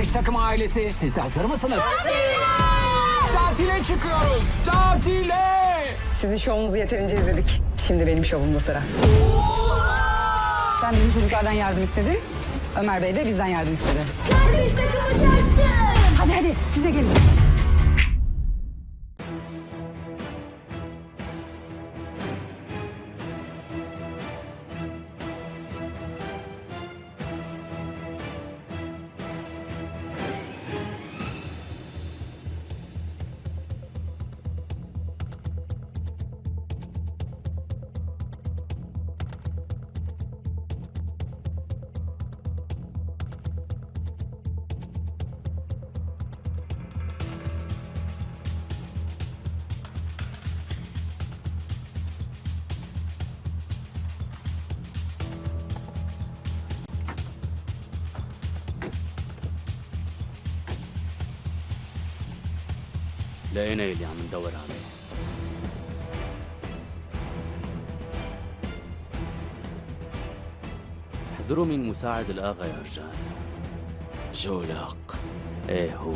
Kardeş takım ailesi siz de hazır mısınız? Tatile çıkıyoruz. Tatile. Sizin şovunuzu yeterince izledik. Şimdi benim şovumda sıra. Sen bizim çocuklardan yardım istedin. Ömer Bey de bizden yardım istedi. Kardeş takımı çarşı. Hadi hadi siz de gelin. لقينا اللي عم ندور عليه. احذروا من مساعد الآغا يا رجال. جولق إيه هو؟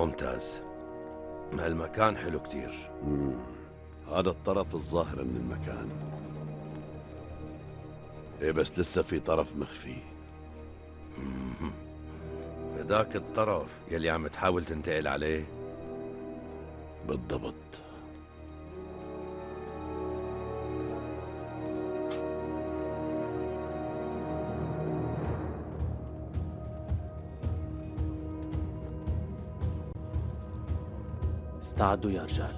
ممتاز. هالمكان حلو كتير. هذا الطرف الظاهر من المكان. إيه بس لسه في طرف مخفي. هداك الطرف يلي عم تحاول تنتقل عليه. بالضبط. استعدوا يا رجال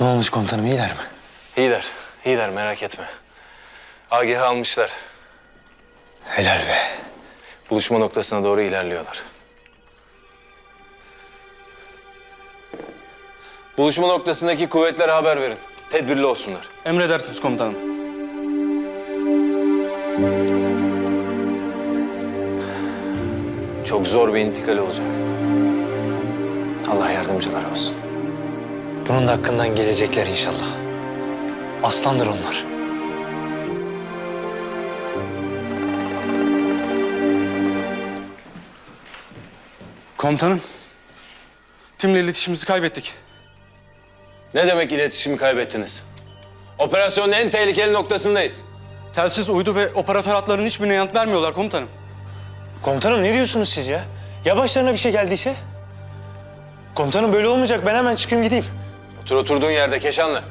Ne olmuş komutanım iyiler mi? İyiler, iyiler merak etme. AGH almışlar. Helal be. Buluşma noktasına doğru ilerliyorlar. Buluşma noktasındaki kuvvetlere haber verin. Tedbirli olsunlar. Emredersiniz komutanım. Çok zor bir intikal olacak. Allah yardımcılar olsun. Bunun da hakkından gelecekler inşallah. Aslandır onlar. Komutanım. Timle iletişimimizi kaybettik. Ne demek iletişimi kaybettiniz? Operasyonun en tehlikeli noktasındayız. Telsiz, uydu ve operatör hatlarının hiçbirine yanıt vermiyorlar komutanım. Komutanım ne diyorsunuz siz ya? Ya başlarına bir şey geldiyse? Komutanım böyle olmayacak. Ben hemen çıkayım gideyim. Otur oturduğun yerde Keşanlı.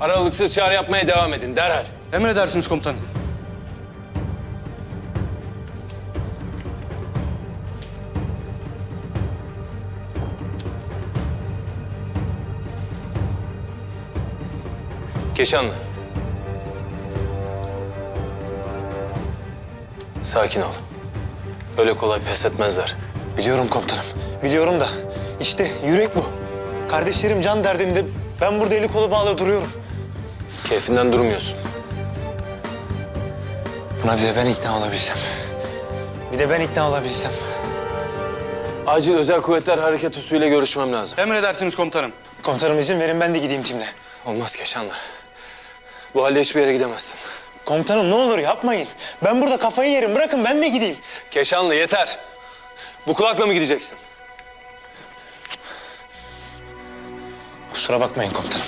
Aralıksız çağrı yapmaya devam edin derhal. Emredersiniz komutanım. Keşanlı. Sakin ol. Öyle kolay pes etmezler. Biliyorum komutanım. Biliyorum da işte yürek bu. Kardeşlerim can derdinde ben burada eli kolu bağlı duruyorum. Keyfinden durmuyorsun. Buna bir de ben ikna olabilsem. Bir de ben ikna olabilsem. Acil özel kuvvetler hareket üssüyle görüşmem lazım. Emredersiniz komutanım. Komutanım izin verin ben de gideyim timle. Olmaz Keşanlı. Bu halde hiçbir yere gidemezsin. Komutanım ne olur yapmayın. Ben burada kafayı yerim. Bırakın ben de gideyim. Keşanlı yeter. Bu kulakla mı gideceksin? Kusura bakmayın komutanım.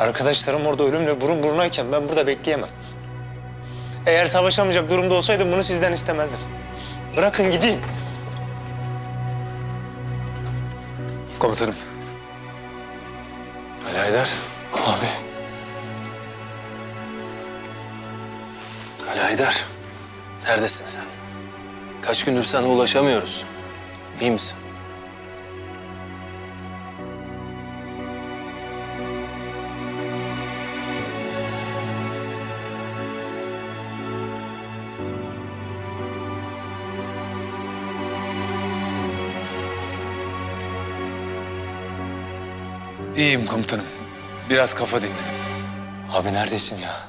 Arkadaşlarım orada ölümle burun burunayken ben burada bekleyemem. Eğer savaşamayacak durumda olsaydım bunu sizden istemezdim. Bırakın gideyim. Komutanım. Ali Haydar. Abi. Ali Haydar. Neredesin sen? Kaç gündür sana ulaşamıyoruz. İyi misin? İyiyim komutanım. Biraz kafa dinledim. Abi neredesin ya?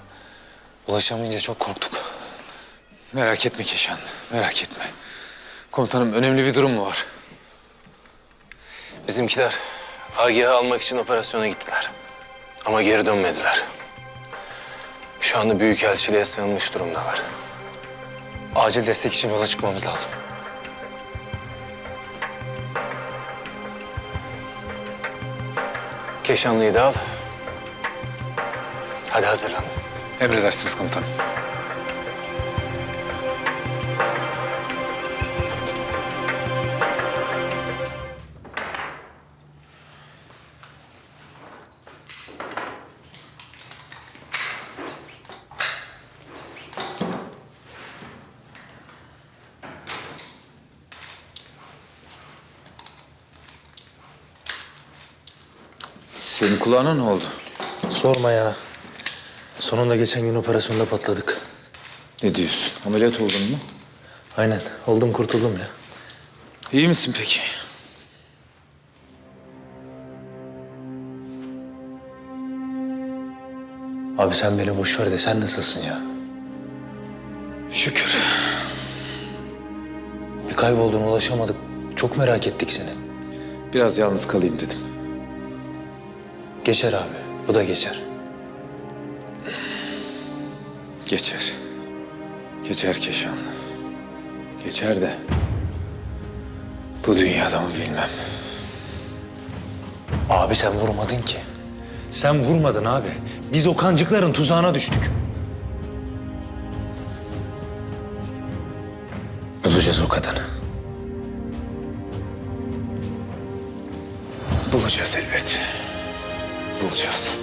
Ulaşamayınca çok korktuk. Merak etme Keşan, merak etme. Komutanım önemli bir durum mu var? Bizimkiler Agih'i almak için operasyona gittiler. Ama geri dönmediler. Şu anda Büyükelçiliğe sığınmış durumdalar. Acil destek için yola çıkmamız lazım. Keşanlı'yı da al. Hadi hazırlan. Emredersiniz komutanım. Kulağına ne oldu? Sorma ya. Sonunda geçen gün operasyonda patladık. Ne diyorsun? Ameliyat oldun mu? Aynen. Oldum kurtuldum ya. İyi misin peki? Abi sen beni boş ver de sen nasılsın ya? Şükür. Bir kayboldun ulaşamadık. Çok merak ettik seni. Biraz yalnız kalayım dedim. Geçer abi. Bu da geçer. Geçer. Geçer Keşan. Geçer de bu dünyada mı bilmem. Abi sen vurmadın ki. Sen vurmadın abi. Biz o kancıkların tuzağına düştük. Bulacağız o kadını. Bulacağız elbet. Bulacağız.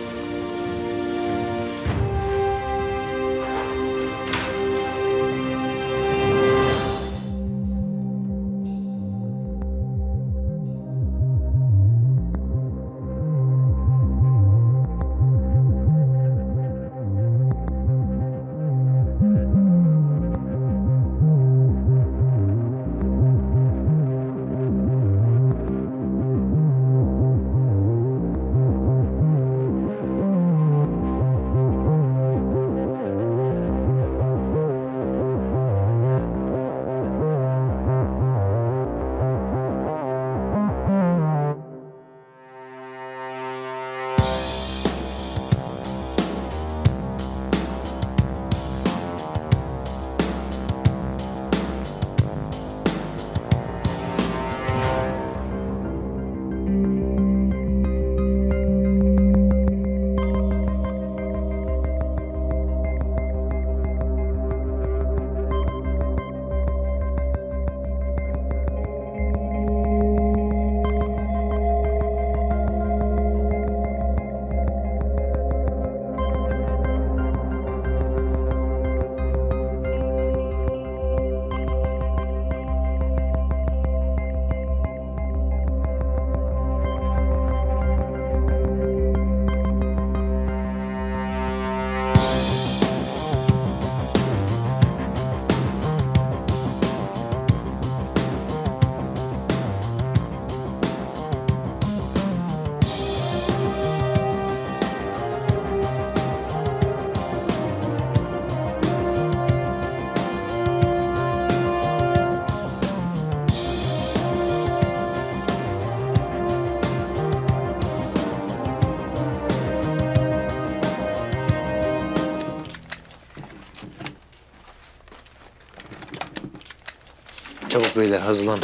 Çabuk beyler hazırlan.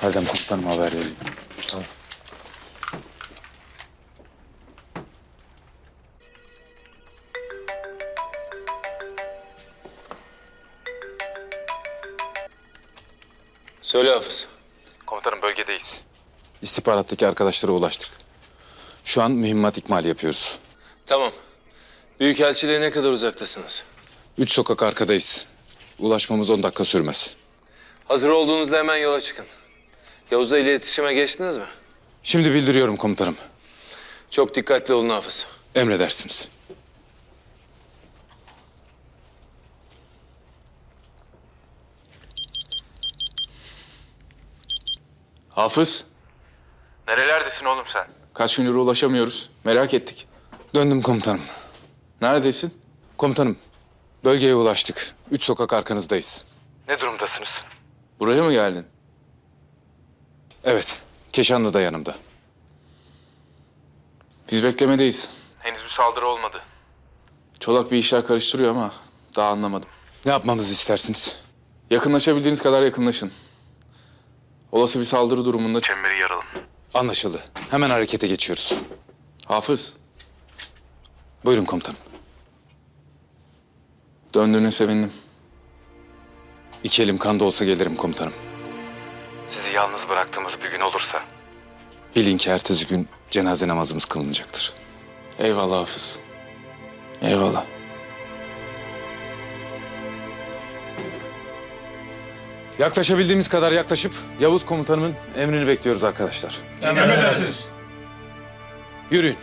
Herdem komutanım haber vereyim. Tamam. Söyle Hafız. Komutanım bölgedeyiz. İstihbarattaki arkadaşlara ulaştık. Şu an mühimmat ikmali yapıyoruz. Tamam. Büyükelçiliğe ne kadar uzaktasınız? Üç sokak arkadayız. Ulaşmamız 10 dakika sürmez. Hazır olduğunuzda hemen yola çıkın. Yavuz'la iletişime geçtiniz mi? Şimdi bildiriyorum komutanım. Çok dikkatli olun Hafız. Emredersiniz. Hafız. Nerelerdesin oğlum sen? Kaç gündür ulaşamıyoruz. Merak ettik. Döndüm komutanım. Neredesin? Komutanım. Bölgeye ulaştık. Üç sokak arkanızdayız. Ne durumdasınız? Buraya mı geldin? Evet. Keşanlı da yanımda. Biz beklemedeyiz. Henüz bir saldırı olmadı. Çolak bir işler karıştırıyor ama daha anlamadım. Ne yapmamızı istersiniz? Yakınlaşabildiğiniz kadar yakınlaşın. Olası bir saldırı durumunda... Çemberi yaralım. Anlaşıldı. Hemen harekete geçiyoruz. Hafız. Buyurun komutanım. Döndüğüne sevindim. İki elim kanda olsa gelirim komutanım. Sizi yalnız bıraktığımız bir gün olursa Bilin ki ertesi gün cenaze namazımız kılınacaktır. Eyvallah Hafız. Eyvallah. Yaklaşabildiğimiz kadar yaklaşıp Yavuz komutanımın emrini bekliyoruz arkadaşlar. Emredersiniz. Yürüyün.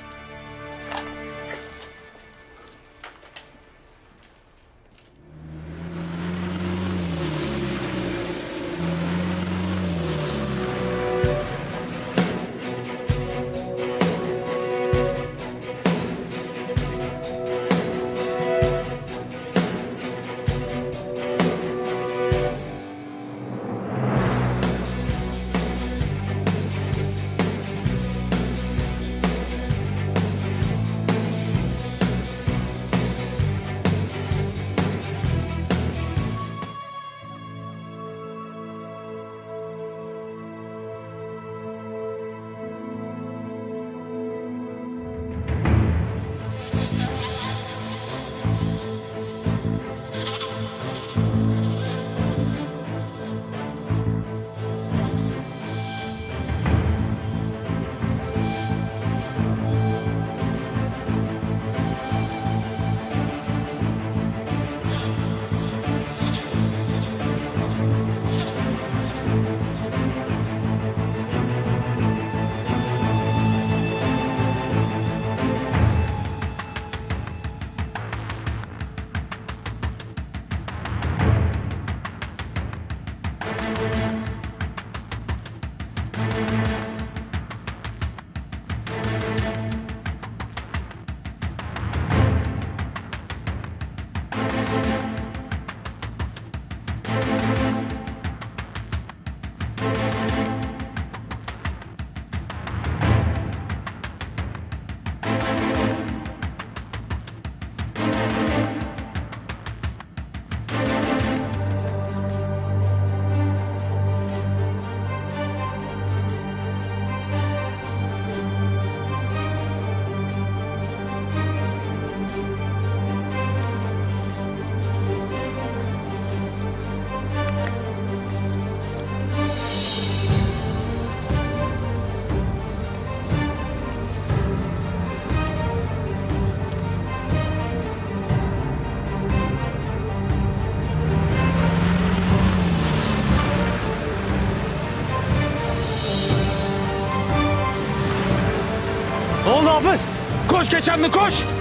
Koş Keşanlı koş!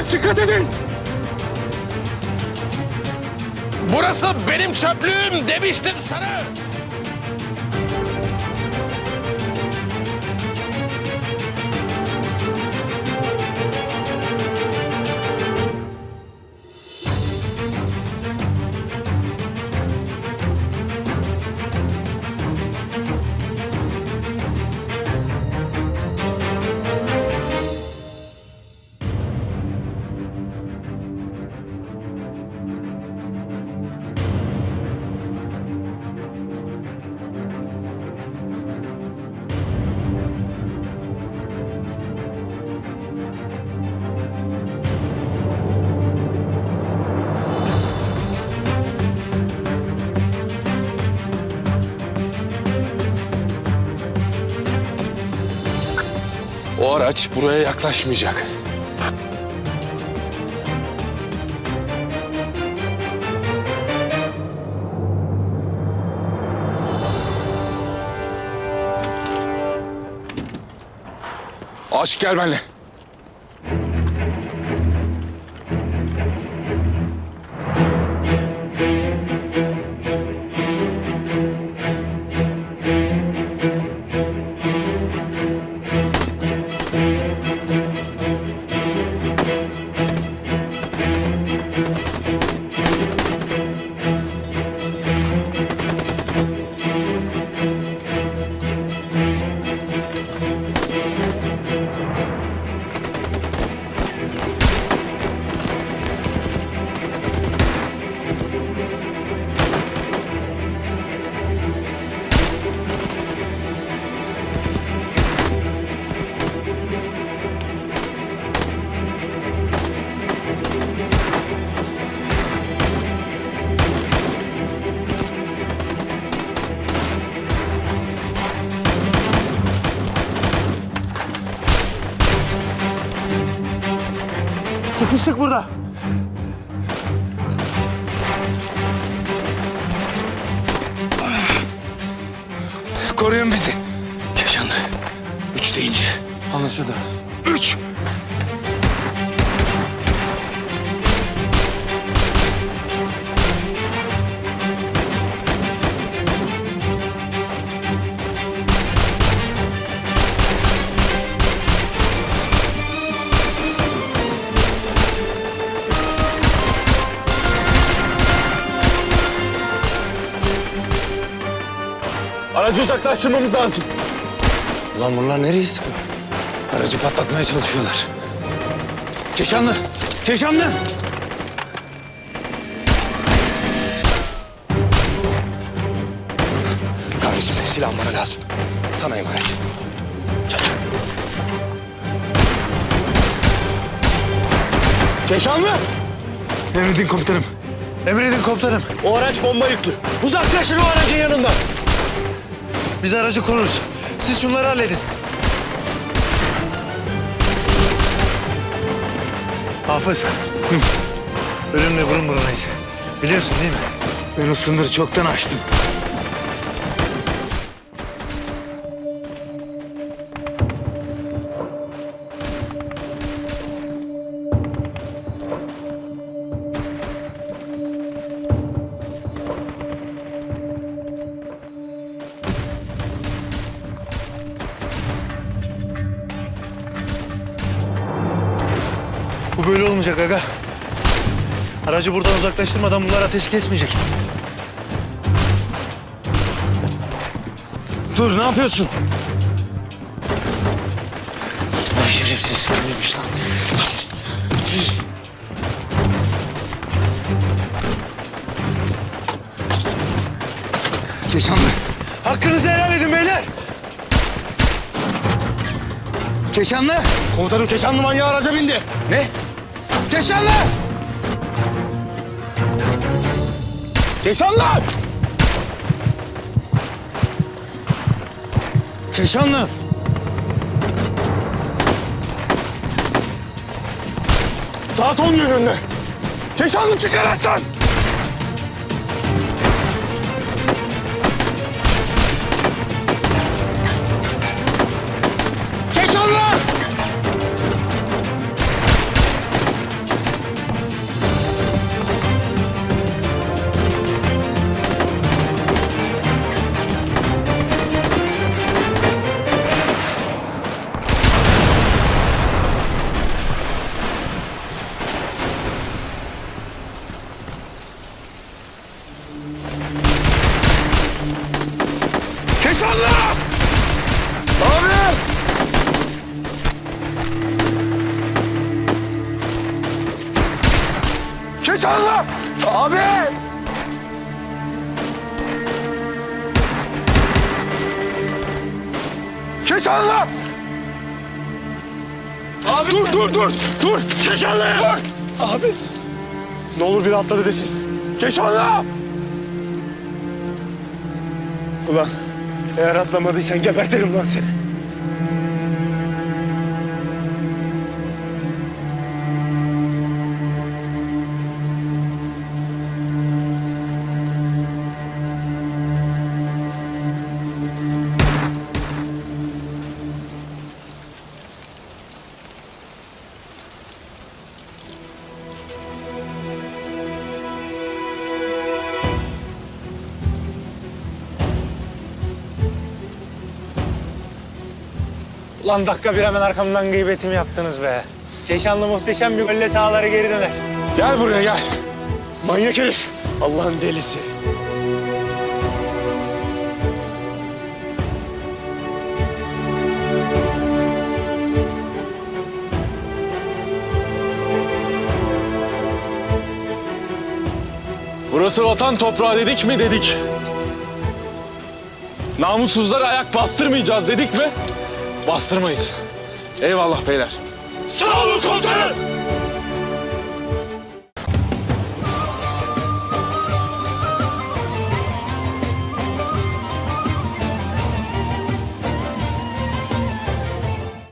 Bombalara dikkat edin! Burası benim çöplüğüm demiştim sana. O araç buraya yaklaşmayacak. Aşık gel benimle. Koruyun bizi. Keşanlı. Üç deyince. Anlaşıldı. Üç. Uzaklaştırmamız lazım. Ulan bunlar nereye sıkıyor? Aracı patlatmaya çalışıyorlar. Keşanlı! Keşanlı! Kardeşim silahım bana lazım. Sana emanet. Keşanlı! Emredin komutanım. Emredin komutanım. O araç bomba yüklü. Uzaklaşın o aracın yanından. Biz aracı koruruz. Siz şunları halledin. Hafız. Ölümle burun burunayız. Biliyorsun değil mi? Ben o sınırı çoktan aştım. Olmayacak aga. Aracı buradan uzaklaştırmadan bunlar ateş kesmeyecek. Dur ne yapıyorsun? Ay şerefsiz kimmiş lan? Keşanlı! Hakkınızı helal edin beyler. Keşanlı! Komutanım Keşanlı manyağı araca bindi. Ne? Keşanlı! Keşanlı! Keşanlı! Saat 10 yönünde. Keşanlı çıkar! Keşanlı! Dur! Abi! Ne olur bir atladı desin. Keşanlı! Ulan eğer atlamadıysan gebertirim lan seni. Ulan dakika bir hemen arkamdan gıybetimi yaptınız be. Keşanlı muhteşem bir golle sahaları geri döner. Gel buraya gel. Manyak herif. Allah'ın delisi. Burası vatan toprağı dedik mi dedik. Namussuzlara ayak bastırmayacağız dedik mi? Bastırmayız. Eyvallah beyler. Sağ olun komutanım.